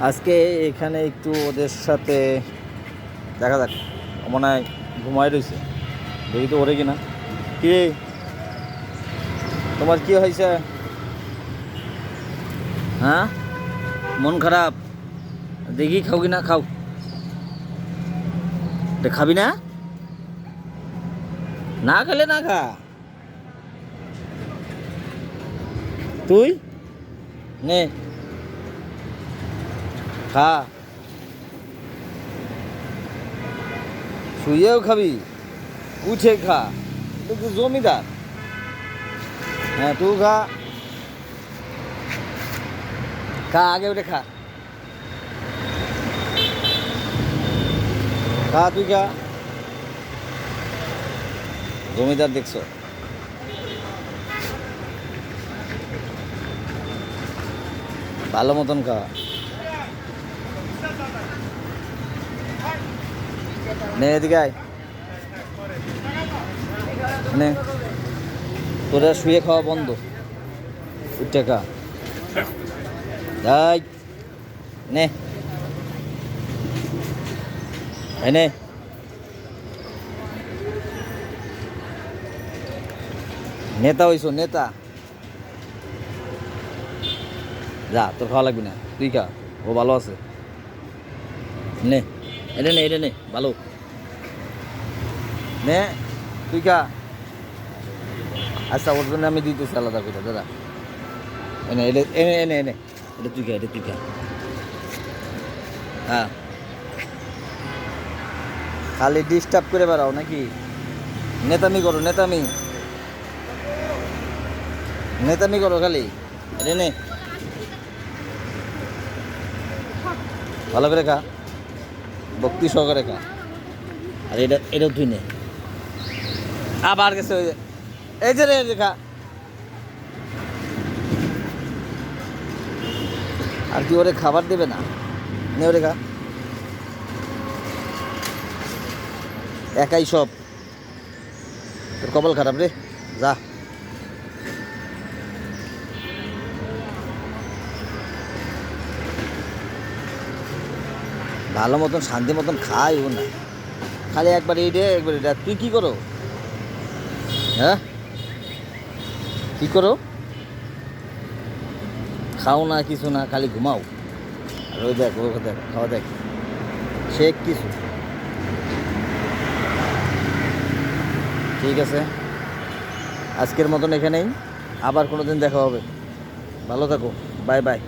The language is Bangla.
আজকে এখানে একটু ওদের সাথে দেখা যাক মনে হয় ঘুমায় রয়েছে। দেখি তো ওরে কিনা। কি তোমার কি হয়েছে? হ্যাঁ? মন খারাপ? দেখি খাও কি না খাও খাবি না? না খেলে না খা। তুই? নে। খা। শুয়েও খাবি, উঠে খা। তুই জমিদার? হ্যাঁ তুই খা। খা, আগে উঠে খা। খা, তুই খা। জমিদার দেখছ। ভালো মতন খা। নে এদিকে নে। তোরা শুয়ে খাওয়া বন্ধ। খা যাই। নে। নে। নেতা হইছো, নেতা। যা, তোর খাওয়া লাগবে না। তুই খা। ও ভালো আছে। নে। এটা নে এটা নে ভালো নে, তুই খা। আচ্ছা ওর জন্য আমি দিতেছি আলাদা করে, দাদা। এনে এনে এনে এনে এনে। এটা তুই খা, এটা তুই খা। হ্যাঁ খালি ডিস্টার্ব করে বেড়াও নাকি? নেতামি করো, নেতামি। নেতামি করো খালি। এটা নে ভালো করে খা। ভক্তি সহকারে খা। আর এটা, এটাও তুই নে। আবার গেছে ওই এই যে রে খা। আর কি ওরে খাবার দেবে না? নে ওরে খা। একাই সব। তোর কপাল খারাপ রে। যা। ভালো মতন, শান্তি মতন খাই ও না। খালি একবার এই রে, একবার এটা। তুই কি করো? হ্যাঁ? কি করো? খাও না, কিছু না, খালি ঘুমাও। আর ওই দেখ ওই দেখ, খাওয়া দেখ। সে কিছু। ঠিক আছে। আজকের মতন এখানেই। আবার কোনো দিন দেখা হবে। ভালো থাকো। Bye bye.